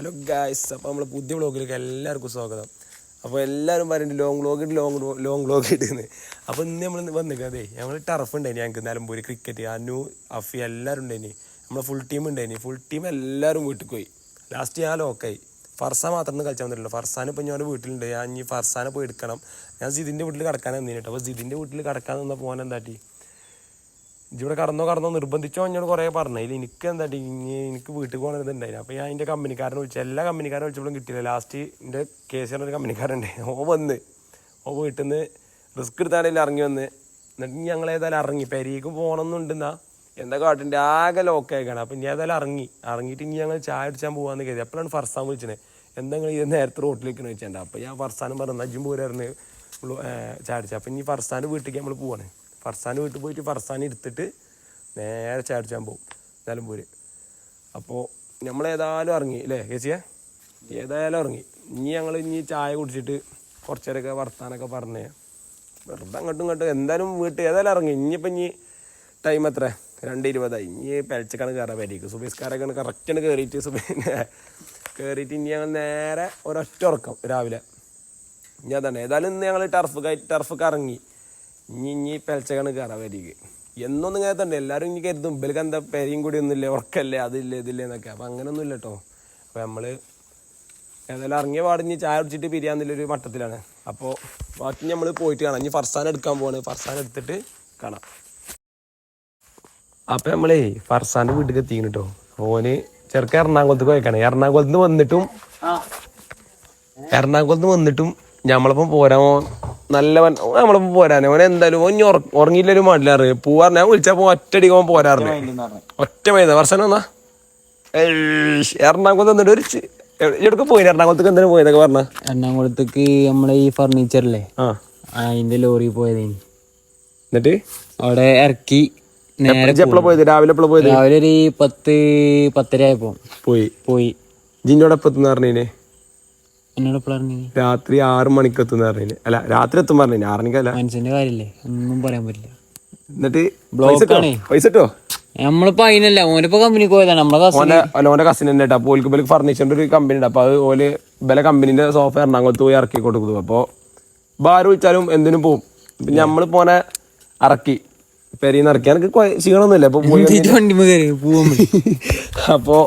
Hello guys അപ്പോൾ നമ്മൾ പുതിയ വ്ളോഗിലേക്ക് എല്ലാവർക്കും സ്വാഗതം. അപ്പോൾ എല്ലാവരും പറയുന്നുണ്ട് ലോങ് വ്ളോഗ് ഇട്ട് ലോങ് ലോങ് വ്ളോഗ് ഇടുന്നത് അപ്പോൾ ഇന്ന് നമ്മൾ വന്നിരിക്കുന്നത് ഞങ്ങൾ ടർഫ് ഉണ്ടായിനി ഞങ്ങൾക്ക് നിലമ്പൂർ ക്രിക്കറ്റ് അനു അഫി എല്ലാവരും ഉണ്ടായിനി നമ്മളെ ഫുൾ ടീം ഉണ്ടായിനി ഫുൾ ടീം എല്ലാവരും വീട്ടിൽ പോയി. ലാസ്റ്റ് ഞാൻ ലോക്കായി ഫർസാൻ മാത്രം ഒന്നും കളിച്ചാൽ വന്നിട്ടില്ല ഫർസാൻ ഇപ്പോൾ ഞാൻ വീട്ടിലുണ്ട്. ഞാൻ ഇനി ഫർസാനെ പോയി എടുക്കണം. ഞാൻ ജിതിന്റെ വീട്ടിൽ കിടക്കാൻ വന്നിട്ട് അപ്പോൾ ജിതിന്റെ വീട്ടിൽ കിടക്കാൻ നിന്ന പോകാൻ എന്താട്ടി ഇവിടെ കടന്നോ കടന്നോ നിർബന്ധിച്ചോ എന്നോട് കുറേ പറഞ്ഞു. അതിൽ എനിക്ക് എന്താ ഇനി എനിക്ക് വീട്ടിൽ പോകണത് ഉണ്ടായിരുന്നു അപ്പോൾ ഞാൻ എന്റെ കമ്പനിക്കാരനെ വിളിച്ചു. എല്ലാ കമ്പനിക്കാരെ വിളിച്ചപ്പോഴും കിട്ടിയില്ല. ലാസ്റ്റ് എന്റെ കേസിന്റെ ഒരു കമ്പനിക്കാരുണ്ട് ഓ വന്ന് ഓ വീട്ടിൽ നിന്ന് റിസ്ക് എടുത്താണെങ്കിൽ ഇറങ്ങി വന്ന്. എന്നിട്ട് ഞങ്ങൾ ഏതായാലും ഇറങ്ങി. പെരീക്ക് പോകണമെന്നുണ്ടെന്നാ. എന്താ കാട്ടിന്റെ ആകെ ലോക്കായിക്കാണ് അപ്പം ഇനി ഏതായാലും ഇറങ്ങി. ഇറങ്ങിയിട്ട് ഇനി ഞങ്ങൾ ചായ അടിച്ചാൽ പോകാമെന്ന് കരുതി. അപ്പോഴാണ് ഫർസാൻ വിളിച്ചത്. എന്താ നിങ്ങൾ ഇത് നേരത്തെ റോട്ടിലേക്ക് വെച്ചിട്ടുണ്ട് അപ്പോൾ ഞാൻ ഫർസാനും പറഞ്ഞു അജ്ജും പോരായിരുന്നു ചായ അടിച്ചത് അപ്പം ഇനി ഫർസാൻ വീട്ടിലേക്ക് നമ്മൾ പോവാണ്. ഫർസാന്റെ വീട്ടിൽ പോയിട്ട് ഫർസാൻ എടുത്തിട്ട് നേരെ ചാടിച്ചാൻ പോകും നിലമ്പൂര് അപ്പോൾ നമ്മൾ ഏതായാലും ഇറങ്ങി അല്ലേ ചേച്ചിയെ ഏതായാലും ഇറങ്ങി. ഇനി ഞങ്ങൾ ഇനി ചായ കുടിച്ചിട്ട് കുറച്ചേരൊക്കെ വർത്താനൊക്കെ പറഞ്ഞേ വെറുതെ അങ്ങോട്ടും ഇങ്ങോട്ടും എന്തായാലും വീട്ടിൽ ഏതായാലും ഇറങ്ങി. ഇനിയിപ്പോൾ ഇനി ടൈം എത്ര? രണ്ട് ഇരുപതായി. ഇനി പെലച്ചക്കാണ് കയറാൻ പറ്റിക്ക് ആണ് കറക്റ്റാണ് കയറിയിട്ട് സുബേ കയറിയിട്ട് ഇനി ഞങ്ങൾ നേരെ ഒരൊറ്റ ഉറക്കം രാവിലെ. ഇനി അതാണ്. ഏതായാലും ഇന്ന് ഞങ്ങൾ ടർഫ് ടർഫൊക്കെ ഇറങ്ങി. ഇനി ഇനി പെലച്ചക്കാണ് കയറാൻ വരിക. എന്നൊന്നും ഇങ്ങനെ തന്നെ. എല്ലാവരും ഇനി കരുതും. ഇവർക്ക് എന്താ പെരയും കൂടി ഒന്നുമില്ലേ? ഉറക്കല്ലേ? അതില്ലേ? ഇതില്ലേ? എന്നൊക്കെ. അപ്പം അങ്ങനെയൊന്നും ഇല്ല കേട്ടോ. അപ്പം നമ്മൾ ഏതായാലും ഇറങ്ങിയ പാടിഞ്ഞ് ചായ കുടിച്ചിട്ട് പിരിയാന്നുള്ളൊരു മട്ടത്തിലാണ്. അപ്പോൾ ബാക്കി നമ്മൾ പോയിട്ട് കാണാം. ഇനി ഫർസാൻ എടുക്കാൻ പോവാണ്. ഫർസാൻ എടുത്തിട്ട് കാണാം. അപ്പം നമ്മളേ ഫർസാന്റെ വീട്ടിൽ എത്തിക്കണം കേട്ടോ. ഓന് ചെറുക്ക എറണാകുളത്ത് പോയേക്കാണ്. എറണാകുളത്ത് നിന്ന് വന്നിട്ടും എറണാകുളത്ത് നിന്ന് വന്നിട്ടും ഞമ്മളിപ്പം പോരാ ഓൻ നല്ലവൻ നമ്മൾ നമ്മളിപ്പം പോരാനെ ഓൻ എന്തായാലും ഓൻ ഉറങ്ങിയില്ലൊരു മടിലാറ് പോവാറ് ഞാൻ വിളിച്ചപ്പോ ഒറ്റടി ഓൻ പോരാറില്ല ഒറ്റ മൈത വർഷം വന്നാ? ഏയ്ഷ്, എറണാകുളത്ത് എന്നിട്ട് ഒരു എവിടെ- പോയി എറണാകുളത്തേക്ക് എന്തിനു പോയതൊക്കെ പറഞ്ഞ? എറണാകുളത്തേക്ക് നമ്മളെ ഈ ഫർണിച്ചറില്ലേ? ആ. അതിന്റെ ലോറി പോയത് എന്നിട്ട്? അവിടെ ഇറക്കി നേരെ എപ്പോഴാ പോയത്? രാവിലെ എപ്പോഴാ പോയത്? രാവിലെ ഒരു പത്ത് പത്തര ആയപ്പോ. പോയി. പോയി. ജിന്നോടെ എപ്പം എന്നോട് രാത്രി ആറ് മണിക്ക് എത്തുന്ന പറഞ്ഞു അല്ല രാത്രി എത്തും പറഞ്ഞു ആറ് മണിക്കല്ല മനുഷ്യന്റെ കാര്യല്ലേ? ഒന്നും പറയാൻ പറ്റില്ല. എന്നിട്ട് പൈസ ഇട്ടോ? നമ്മളിപ്പോ അതിനല്ല ഓനിപ്പോ കമ്പനിക്ക് പോയതാണ്. നമ്മളെ ഓന്റെ കസിൻ തന്നെ കേട്ടോ അപ്പോൾ ഓൽക്ക് ഫർണിച്ചറിന്റെ ഒരു കമ്പനി ഉണ്ട്. അപ്പൊ അത് ഓൽ ബല കമ്പനിന്റെ സോഫ എറണാകുളത്ത് പോയി ഇറക്കി കൊടുക്കുന്നു. അപ്പൊ ബാറ് വിളിച്ചാലും എന്തിനും പോവും. പിന്നെ നമ്മൾ പോനെ ഇറക്കി. പെരീന്ന് ഇറക്കി. എനിക്ക് ശീണൊന്നുമില്ല ക്ഷീണമൊന്നുമില്ല അപ്പൊ പോയി വന്നിട്ട് വണ്ടി കയറി പോവാൻ അപ്പോ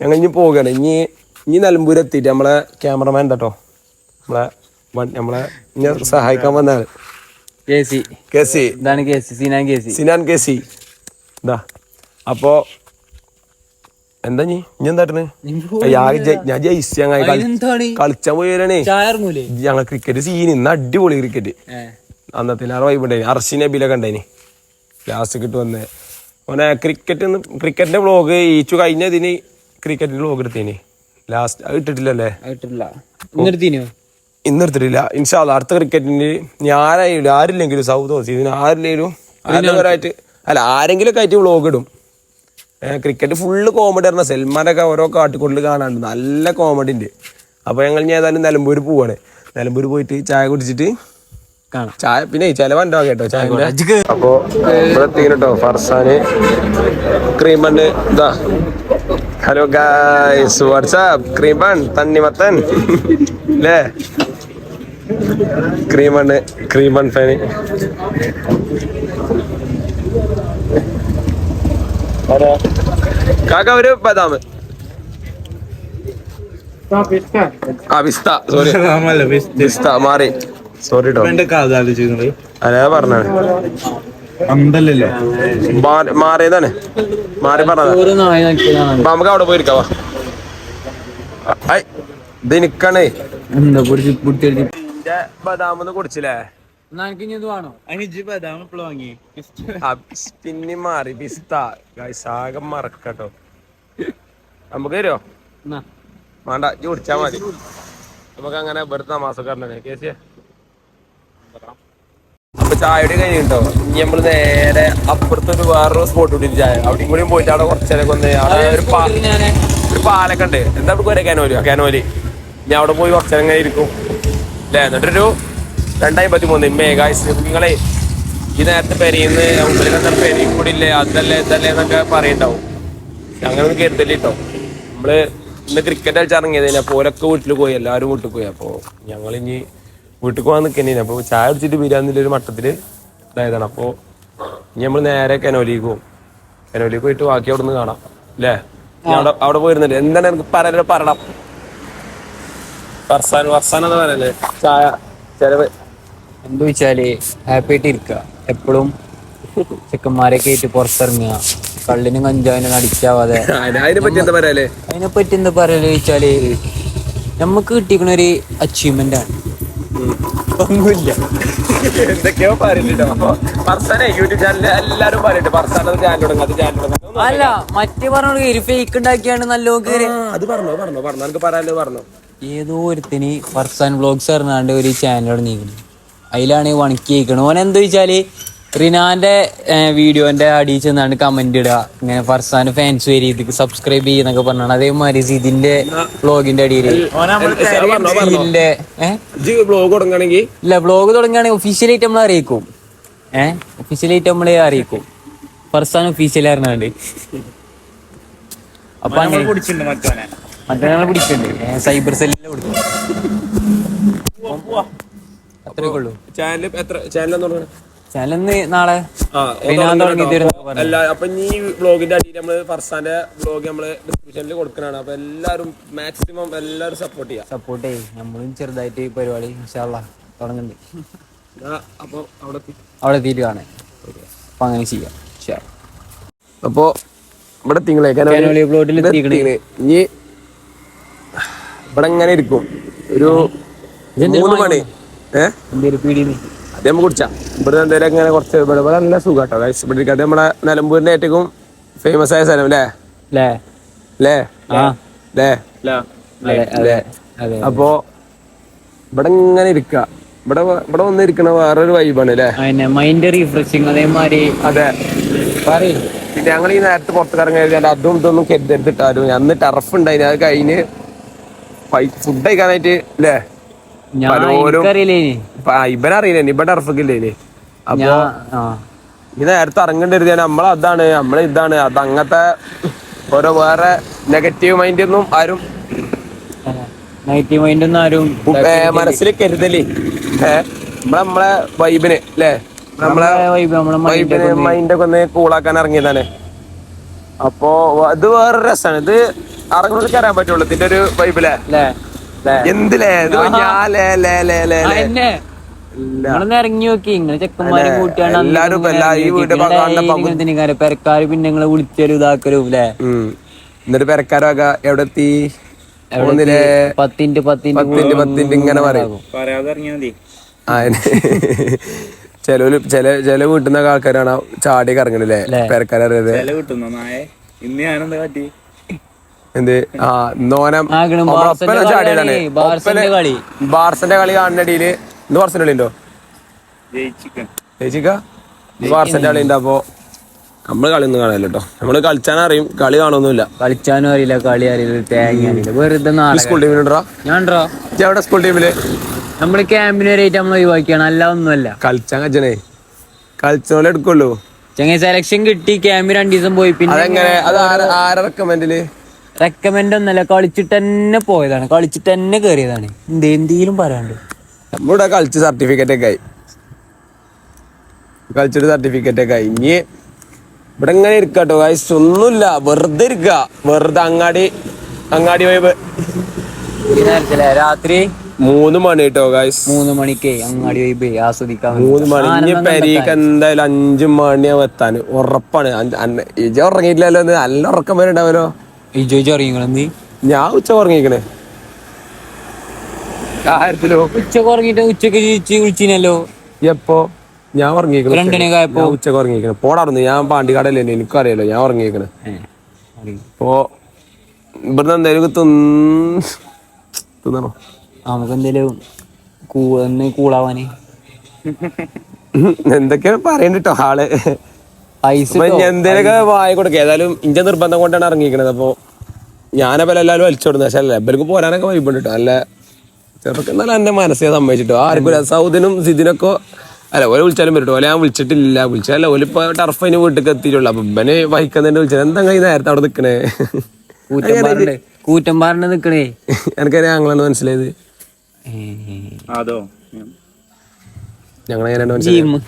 ഞങ്ങൾ ഇനി പോവുകയാണ്. ഇനി ഇനി നിലമ്പൂര് എത്തിയിട്ട് നമ്മളെ ക്യാമറമാൻ കേട്ടോ നമ്മളെ നമ്മളെ സഹായിക്കാൻ വന്നാൽ കെ സി കെ സി ഇതാണ് K C Sinan K C Sinan K C ഇതാ. അപ്പോ എന്താ നീ ഇനി എന്താട്ടണ് ഞാൻ ജയിച്ചു ഞങ്ങൾ എന്താണ് കളിച്ചാൻ പോയാലേ ഞങ്ങൾ ക്രിക്കറ്റ് സീൻ ഇന്ന് അടിപൊളി ക്രിക്കറ്റ് അന്നത്തെ ആ വൈബ് ഉണ്ടായിന് അർഷി നബിലൊക്കെ ഉണ്ടായിന് ലാസ്റ്റ് കിട്ട് വന്നേ. ഓനെ ക്രിക്കറ്റ് ക്രിക്കറ്റിന്റെ വ്ളോഗ് ഈച്ചു കഴിഞ്ഞതിന് ക്രിക്കറ്റിന്റെ വ്ളോഗ് എടുത്തേന്. ലാസ്റ്റ് അത് ഇട്ടിട്ടില്ലല്ലേ? ആയിട്ടില്ല നിർത്തിനോ ഇന്ന് എടുത്തിട്ടില്ല ഇൻഷാല്ല അടുത്ത ക്രിക്കറ്റിന് ഞാനായാലും ആരില്ലെങ്കിലും സൗദോ ഇതിന് ആരില്ലെങ്കിലും അല്ല ആരെങ്കിലും ഒക്കെ ആയിട്ട് വ്ളോഗ് ഇടും. ക്രിക്കറ്റ് ഫുള്ള് കോമഡി പറഞ്ഞ സൽമാനൊക്കെ ഓരോ കാട്ടിക്കൊണ്ടിൽ കാണാണ്ട് നല്ല കോമഡി ഉണ്ട് അപ്പൊ ഞങ്ങൾ ഞാൻ ഏതായാലും നിലമ്പൂർ പോവാണ്. നിലമ്പൂർ പോയിട്ട് ചായ കുടിച്ചിട്ട് കാണാം. ചായ പിന്നെ ചെലവുണ്ടാവും കേട്ടോ ചായ അപ്പോൾ എത്തിക്കണട്ടോ ഫർസാന്. ക്രീം ബണ്ണ് ഇതാ. Hello guys WhatsApp cream bun തണ്ണിമത്തൻ അല്ലേ ക്രീം ക്രീമൺ ഫാന് കാക്ക ഒരു ബദാം. ആ പിസ്ത സോറി പിസ്ത മാറി. സോറി കേട്ടോ അതാ പറഞ്ഞാണ്. മാറി- മാറിയതാണ്. മാറി പറഞ്ഞതാ. നമുക്ക് അവിടെ പോയിരിക്കാവാ ഐ ഇത് എനിക്കാണേ. എന്താ പൊടിച്ച് പൊടിച്ചടിച്ച്? എന്റെ ബദാമൊന്ന് കുടിച്ചില്ലേ? എന്നാ എനിക്ക് ഇനി ഇത് വേണോ? അനിജ് ബദാം ഇപ്പോൾ വാങ്ങി. ആ പിന്നെ മാറി പിസ്ത മറക്കട്ടോ. നമുക്ക് തരോ വേണ്ട കുടിച്ചാ മതി. നമുക്ക് അങ്ങനെ വെറുതെ മാസക്കാരനെ കേസിയ? അപ്പൊ ചായയുടെ കഴിഞ്ഞിട്ടോ? ഇനി നമ്മൾ നേരെ അപ്പുറത്തെ ഒരു വേറൊരു സ്പോട്ട് കൂടി ചായ. അവിടെ കൂടി പോയിട്ട് അവിടെ കുറച്ചേരൊക്കെ ഒന്ന് അവിടെ ഒരു പാ ഞാൻ? ഒരു പാലൊക്കെ ഉണ്ട്. എന്താ അവിടെ വരെ കാനോലി? കാനോലി. ഞാൻ അവിടെ പോയി കുറച്ചേരം ഇങ്ങനെ ഇരിക്കും. അല്ലേ എന്നിട്ടൊരു രണ്ടായിരത്തി മൂന്ന് മേഘായ്സ് നിങ്ങളെ ഈ നേരത്തെ പെരിയുന്ന ഉള്ളിലെന്താ പെരിയും കൂടി ഇല്ലേ? അതല്ലേ ഇതല്ലേ എന്നൊക്കെ പറയുണ്ടാവും. അങ്ങനെ ഒന്നും കരുതല്ലേ കേട്ടോ നമ്മൾ ഇന്ന് ക്രിക്കറ്റ് കളിച്ചിറങ്ങിയത് അപ്പൊ ഓരൊക്കെ വീട്ടിൽ പോയി. എല്ലാവരും വീട്ടിൽ പോയി. അപ്പോൾ ഞങ്ങൾ ഇനി വീട്ടിൽ പോകാൻ നിൽക്കേണ്ടി അപ്പൊ ചായ അടിച്ചിട്ട് ബിരിയാണി ഒരു മട്ടത്തിൽ ഇതായതാണ്. അപ്പൊ ഇനി നമ്മൾ നേരെ കനോലിക്ക്. പോകും കനോലിക്ക് പോയിട്ട് ബാക്കി അവിടെ നിന്ന് കാണാം അല്ലേ അവിടെ അവിടെ പോയിരുന്നില്ല? എന്താണ് എനിക്ക് പറയാൻ പറയണം. വർസാൻ വർസാൻ എന്ന് പറയല്ലേ? ചായ ചെലവ്. എന്ത് വെച്ചാൽ ഹാപ്പി ആയിട്ട് ഇരിക്കുക എപ്പോഴും ചെക്കന്മാരെ ആയിട്ട് പുറത്തിറങ്ങുക. കള്ളിനും കഞ്ചാവിനും അടിക്കാവാതെ. അതിനെ പറ്റി എന്താ പറയല്ലേ? അതിനെപ്പറ്റി എന്താ പറയൽ വെച്ചാൽ നമുക്ക് കിട്ടിക്കണ ഒരു അച്ചീവ്മെന്റ് ആണ്. ഒന്നുമില്ല. എന്തൊക്കെയോ പറയുന്നുണ്ടോ അപ്പൊ യൂട്യൂബ് ചാനലിൽ എല്ലാരും ഫർസാന ചാനൽ തുടങ്ങും അത് ചാനൽ തുടങ്ങും. അല്ല മറ്റേ പറഞ്ഞു ഫേക്ക് ഉണ്ടാക്കിയാണ് നല്ല അത് പറഞ്ഞോ പറഞ്ഞോ പറഞ്ഞോ. എനിക്ക് പറയാനത് പറഞ്ഞോ. ഏതോ ഒരുത്തിന് ഫർസാൻ വ്ളോഗ്സ് പറഞ്ഞാണ്ട് ഒരു ചാനൽ തുടങ്ങിയിരിക്കുന്നു അതിലാണ് വണക്കി ഓൻ എന്താ വെച്ചാൽ റിനാന്റെ വീഡിയോന്റെ അടിയിൽ ചെന്നാണ് കമന്റ് ഇടുക. ഇങ്ങനെ ഫർസാൻ ഫാൻസ് വരി ഇതിക്ക് സബ്സ്ക്രൈബ് ചെയ്യുന്നൊക്കെ പറഞ്ഞാണ്. അതേമാതിരി ഇതിന്റെ ബ്ലോഗിന്റെ അടിയിൽ. ഇതിന്റെ ബ്ലോഗ് തുടങ്ങണമെങ്കിൽ ഇല്ല വ്ലോഗ് തുടങ്ങുകയാണെങ്കിൽ ഒഫീഷ്യലായിട്ട് നമ്മൾ അറിയിക്കും. ഏഹ് ഒഫീഷ്യലായിട്ട് നമ്മളെ അറിയിക്കും. ഫർസാൻ ഒഫീഷ്യൽ അറിഞ്ഞാണ്ട് അപ്പൊ അങ്ങനെ പിടിച്ചിട്ടുണ്ട് മറ്റേ ഞങ്ങൾ സൈബർ സെല്ലിൽ കൊടുക്കും അത്രയൊക്കെ ഉള്ളൂ. ചാനൽ എത്ര ചാനൽ എന്ന് പറഞ്ഞത് നാളെ എല്ലാ അപ്പൊ ഈ ബ്ലോഗിന്റെ അടിയിൽ നമ്മൾ ഫർസാന്റെ ബ്ലോഗ് നമ്മൾ ഡിസ്ക്രിപ്ഷനിൽ കൊടുക്കണാണ് അപ്പൊ എല്ലാരും മാക്സിമം എല്ലാരും സപ്പോർട്ട് ചെയ്യാം. സപ്പോർട്ട് ചെയ്യും. നമ്മളും ചെറുതായിട്ട് ഈ പരിപാടി ഇൻഷാല്ല തുടങ്ങുന്നുണ്ട് അപ്പൊ അവിടെ അവിടെ എത്തിയിട്ട് കാണാൻ അപ്പൊ അങ്ങനെ ചെയ്യാം. അപ്പൊ ഇവിടെ തിങ്കളേ പ്ലോട്ടിൽ ഇനി ഇവിടെ ഇങ്ങനെ ഇരിക്കും? ഒരു മൂന്ന് മണി. ഏഹ് പീടിയിൽ അത് നമുക്ക് കുടിച്ചാ. ഇവിടെ എന്തെങ്കിലും ഇങ്ങനെ കുറച്ച് ഇവിടെ ഇവിടെ നല്ല സുഖം കേട്ടോ guys. ഇവിടെ ഇരിക്കട്ടെ നമ്മളെ നിലമ്പൂരിന്റെ ഏറ്റവും ഫേമസ് ആയ സ്ഥലം അല്ലേ അല്ലേ അല്ലേ അപ്പോ ഇവിടെ ഇങ്ങനെ ഇരിക്ക. ഇവിടെ ഇവിടെ വന്ന് ഇരിക്കണ വേറൊരു വൈബാണ് അല്ലേ മൈൻഡ് റീഫ്രഷിങ് അതേമാതിരി. അതെ. പറയും. പിന്നെ ഞങ്ങൾ ഈ നേരത്തെ പുറത്ത് ഇറങ്ങി കഴിഞ്ഞാൽ അതും ഇതൊന്നും കരുതെടുത്തിട്ടാലും അന്ന് ടർഫ് ഉണ്ടായിരുന്നു അത് കഴിഞ്ഞ് ഫുഡ് കഴിക്കാനായിട്ട് അല്ലേ ഇവനറിയില്ലേ ഇവൻ ടർഫൊക്കെ ഇല്ലേ അപ്പൊ ഈ നേരത്തെ ഇറങ്ങേണ്ടി നമ്മൾ അതാണ് നമ്മൾ ഇതാണ്. അത് അങ്ങനത്തെ ഓരോ വേറെ നെഗറ്റീവ് മൈൻഡ് ഒന്നും ആരും നെഗറ്റീവ് മൈൻഡ് ഒന്നും ആരും മനസ്സിൽ കരുതൽ. നമ്മളെ നമ്മളെ വൈബിന് അല്ലേ നമ്മളെ നമ്മളെ വൈബിന് ഒക്കെ ഒന്ന് മൈൻഡ് ഒക്കെ ഒന്ന് കൂളാക്കാൻ ഇറങ്ങിയതാണ്. അപ്പോ ഇത് വേറെ രസമാണ് ഇത് കയറാൻ പറ്റുള്ളൂ ഇതിന്റെ ഒരു വൈബിലെ എന്തിലേ? ഇറങ്ങി നോക്കി. ചെക്കന്മാരെ. കൂട്ടിയാണ് പെരക്കാര് പിന്നെ നിങ്ങളെ വിളിച്ചാലും ഇതാക്കലും അല്ലേ. എന്നിട്ട് പെരക്കാരൊക്കെ എവിടെ എത്തി? ഒന്നിലെ? പത്തിന്റെ പത്തിന്റെ പത്തിന്റെ പത്തിന്റെ ഇങ്ങനെ പറയും. ചിലവര് ചില ചില വീട്ടിൽ ആൾക്കാരാണ് ചാടി കറങ്ങണില്ലേ പെരക്കാരറിയത് ഇന്ന് ഞാനെന്താ കാട്ടി? എന്ത്? ആ നോനം ഒപ്പന ചാടിയതാണ് കളിയാണ്, ബാർസന്റെ കളി. ഇന്ന് ബാർസന്റെ കളി ഉണ്ടോ ജയിച്ചിക്കൻ ചേച്ചിക്ക ബാർസന്റെ കളി ഉണ്ട് അപ്പൊ. നമ്മൾ കളി ഒന്നും കാണാനില്ല കേട്ടോ. നമ്മൾ കളിച്ചാൻ അറിയും കളി കാണൊന്നുമില്ല കളിച്ചാനും അറിയില്ല കളി അറിയില്ല തേങ്ങ അറിയില്ല. വെറുതെ നാളെ സ്കൂൾ ടീമിലുണ്ടാ ഞാൻഡോ എവിടെ സ്കൂൾ ടീമിൽ നമ്മൾ ക്യാമ്പിന് വരെയായിട്ട് നമ്മൾ ഒഴിവാക്കിയാണ്. അല്ല ഒന്നുമല്ല. കളിച്ചാൻ കച്ചനെ കളിച്ചോലെ എടുക്കുള്ളൂ. ചെങ്ങ സെലക്ഷൻ കിട്ടി ക്യാമ്പ് രണ്ടു ദിവസം പോയി. പിന്നെ അതെങ്ങനെ? അത് ആര ആരെ റെക്കമെൻഡിൽ റെക്കമെൻഡ് ഒന്നല്ല കളിച്ചിട്ട് തന്നെ പോയതാണ്. കളിച്ചിട്ട് തന്നെ കയറിയതാണ് എന്ത് എന്തെങ്കിലും പറയാണ്ട് നമ്മളിവിടെ കളിച്ച് സർട്ടിഫിക്കറ്റ് ഒക്കെ ആയി. കളിച്ചിട്ട് സർട്ടിഫിക്കറ്റ് ഒക്കെ ആയി. ഇനി ഇവിടെ ഇങ്ങനെ ഇരിക്കട്ടോ ഗൈസ് ഒന്നുമില്ല. വെറുതെ ഇരിക്ക. വെറുതെ അങ്ങാടി അങ്ങാടി പോയി രാത്രി? മൂന്ന് മണി കേട്ടോ ഗൈസ് മൂന്ന് മണിക്ക് അങ്ങാടി വൈബ് ആസ്വദിക്കാം ആസ്വദിക്കാൻ മൂന്ന് മണി. ഇനി പെരീക്ക് എന്തായാലും അഞ്ചു മണിയാവും എത്താൻ. ഉറപ്പാണ്. ഇജ ഉറങ്ങിയിട്ടില്ലല്ലോ നല്ല ഉറക്കം വരെ ഉണ്ടാവല്ലോ. ഈ ചോദിച്ചു നീ? ഞാൻ ഉച്ച ഉറങ്ങിക്കണേ. കാര്യത്തിലോ ഉച്ചയ്ക്ക് ഉറങ്ങിട്ട് ഉച്ചയ്ക്ക് ചോദിച്ച് വിളിച്ചിനല്ലോ? എപ്പോ? ഞാൻ ഉറങ്ങിക്കണേ ഞാൻ ഉച്ചയ്ക്ക് ഉറങ്ങിക്കണേ. പോടാറുന്നു ഞാൻ പാണ്ടിക്കാടല്ലേ എനിക്കറിയാലോ. ഞാൻ ഉറങ്ങിക്കണ. ഉറങ്ങി. അപ്പോ ഇവിടുന്ന് എന്തായാലും തിന്നണോ? നമുക്ക് എന്തേലും കൂളാവാനേ. എന്തൊക്കെയാണ് പറയണ്ടിട്ടോ ആൾ? എന്തേലൊക്കെ വായ കൊടുക്കുക ഏതായാലും ഇന്ത്യ നിർബന്ധം കൊണ്ടാണ് ഇറങ്ങിയിരിക്കുന്നത്. അപ്പൊ ഞാനപ്പോ എല്ലാവരും വലിച്ചോടുന്നു പക്ഷെ അല്ല ഇവർക്ക് പോരാനൊക്കെ വൈബുണ്ട് കേട്ടോ നല്ല ചെറുപ്പം എന്നാലും എന്റെ മനസ്സേ സമ്മതിച്ചിട്ടോ ആർക്കും. സൗദിനും സിദിനൊക്കെ അല്ല ഓലെ വിളിച്ചാലും വരട്ടോ. ഓലെ ഞാൻ വിളിച്ചിട്ടില്ല. വിളിച്ചല്ല ഓലിപ്പോ ടർഫിന് വീട്ടിൽ എത്തിയിട്ടുള്ളു അപ്പൊ ഇവനെ വഹിക്കുന്നതിന്റെ വിളിച്ചത് എന്താ ഈ നേരത്തെ അവിടെ നിക്കണേ? കൂറ്റന്മാരുണ്ട് കൂറ്റമ്പാറിന്റെ നിക്കണേ? എനിക്കറിയാം ഞങ്ങളാണ് മനസ്സിലായത്. അതോ? ഞങ്ങളെങ്ങനെയാണ് മനസ്സിലായത്?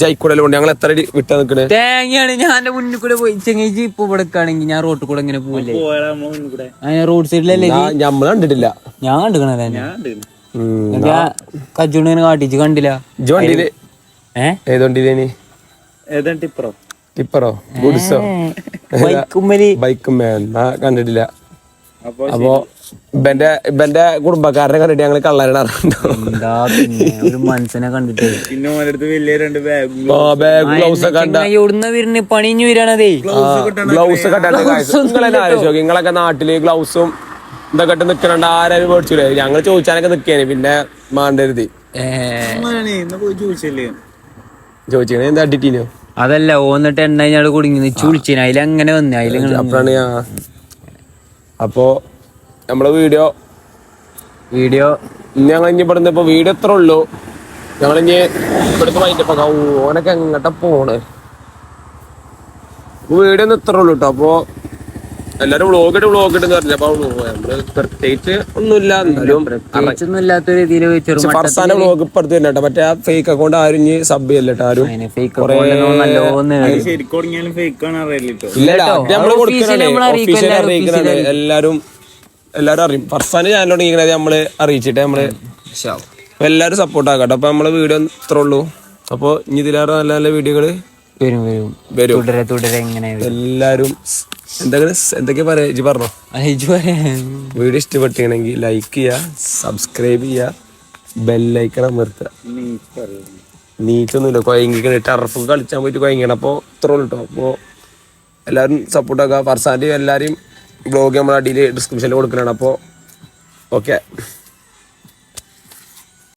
ജൈക്കൂടല്ലോ കൊണ്ട് ഞങ്ങൾ എത്ര അടി വിട്ടാ നിക്കണേ? തേങ്ങയാണ് ഞാൻ എന്റെ മുന്നിൽ കൂടെ പോയി. ചെങ്ങി ഇപ്പൊ ഇവിടെ ആണെങ്കിൽ ഞാൻ റോട്ടിൽ കൂടെ ഇങ്ങനെ പോവില്ലേ? കൂടെ. റോഡ് സൈഡിലല്ലേ നമ്മൾ ഞമ്മൾ കണ്ടിട്ടില്ല. ഞാൻ കണ്ടിക്കണല്ലേ ഞാൻ. കജുണ്ട് ഇങ്ങനെ കാട്ടിച്ച് കണ്ടില്ല? ജോണ്ടിയിൽ ഏതോണ്ടിയിലേനി ടിപ്പറോ? ടിപ്പറോ? ഗുഡ്സോ? ബൈക്കുമ്മൽ. ബൈക്കും കണ്ടിട്ടില്ല. അപ്പൊ ഇവന്റെ ഇവന്റെ കുടുംബക്കാരനെ കണ്ടിട്ട് ഞങ്ങൾ പിന്നെ? ഒരു മനുഷ്യനെ കണ്ടിട്ട്. പിന്നെ വലിയ രണ്ട് ബാഗും ഗ്ലൗസ് എവിടുന്ന വരുന്ന? പണിഞ്ഞു വരാണതേ ഗ്ലൗസ് നിങ്ങളൊക്കെ നാട്ടിൽ ഗ്ലൗസും ഇതൊക്കെ ഇട്ട് നിക്കണുണ്ട്. ആരും മേടിച്ചില്ലേ ഞങ്ങൾ ചോദിച്ചാനൊക്കെ നിക്കേനെ. പിന്നെ മാണ്ടരുതി. ഇന്ന് പോയി ചോദിച്ചല്ലേ? ചോദിച്ചേ എന്താ അടിട്ടീനോ? അതല്ല ഓന്നിട്ട് എണ്ണ ഞാൻ കുടുങ്ങി. ചുളിച്ചിന് അതിലങ്ങനെ വന്നു? അതിലിങ്ങനെ അപ്പോഴാണ് അപ്പോ നമ്മളെ വീഡിയോ. വീഡിയോ. ഞങ്ങൾ ഇനി ഇവിടുന്ന് ഇപ്പൊ വീഡിയോ എത്ര ഉള്ളൂ. ഞങ്ങൾ ഇനി ഇവിടുത്തെ വൈകിട്ടപ്പോ ഓനൊക്കെ എങ്ങോട്ടാ പോണ്? വീഡിയോ ഒന്നും ഇത്ര ഉള്ളൂ കേട്ടോ അപ്പൊ എല്ലാരും വ്ളോഗ് ഇട്ട് വ്ളോഗ് ഇട്ട് പറഞ്ഞു. അപ്പൊ നമ്മൾ പ്രത്യേകിച്ച് ഒന്നുമില്ല. എന്നാലും ഫർസാന്റെ വ്ളോഗ് ഇപ്പൊ അടുത്ത് തന്നെ മറ്റേ ആ ഫേക്ക് അക്കൗണ്ട് ആരും ഇനി സബ് ചെയ്യല്ലോ ആരും. എല്ലാരും എല്ലാരും അറിയും. ഫർസാന് ചാനൽ തുടങ്ങിയത് നമ്മൾ അറിയിച്ചിട്ട് നമ്മൾ എല്ലാരും സപ്പോർട്ട് ആക്കട്ടെ. അപ്പൊ നമ്മളെ വീഡിയോ ഇത്രേ ഉള്ളൂ. അപ്പൊ ഇനി ഇതിലേറെ നല്ല നല്ല വീഡിയോകൾ വരും വരും. വരും. തുടരെ തുടരെ. എല്ലാരും എന്തൊക്കെ എന്തൊക്കെ പറയാ പറഞ്ഞോ? വീഡിയോ ഇഷ്ടപ്പെട്ടിട്ടുണ്ടെങ്കിൽ ലൈക്ക് ചെയ്യുക സബ്സ്ക്രൈബ് ചെയ്യുക ബെല്ലൈക്കൺ അമർത്തുക. നീറ്റൊന്നുമില്ല കൊയങ്ങിക്കണ. ടർഫ് കളിച്ചാൻ പോയിട്ട് കൊയങ്ങണം. അപ്പോൾ ഇത്ര കേട്ടോ അപ്പോൾ എല്ലാവരും സപ്പോർട്ട് ആക്കുക. ഫർസാന്റെ എല്ലാവരെയും ബ്ലോഗ് നമ്മൾ അടിയിൽ ഡിസ്ക്രിപ്ഷനിൽ കൊടുക്കലാണ്. അപ്പോൾ ഓക്കെ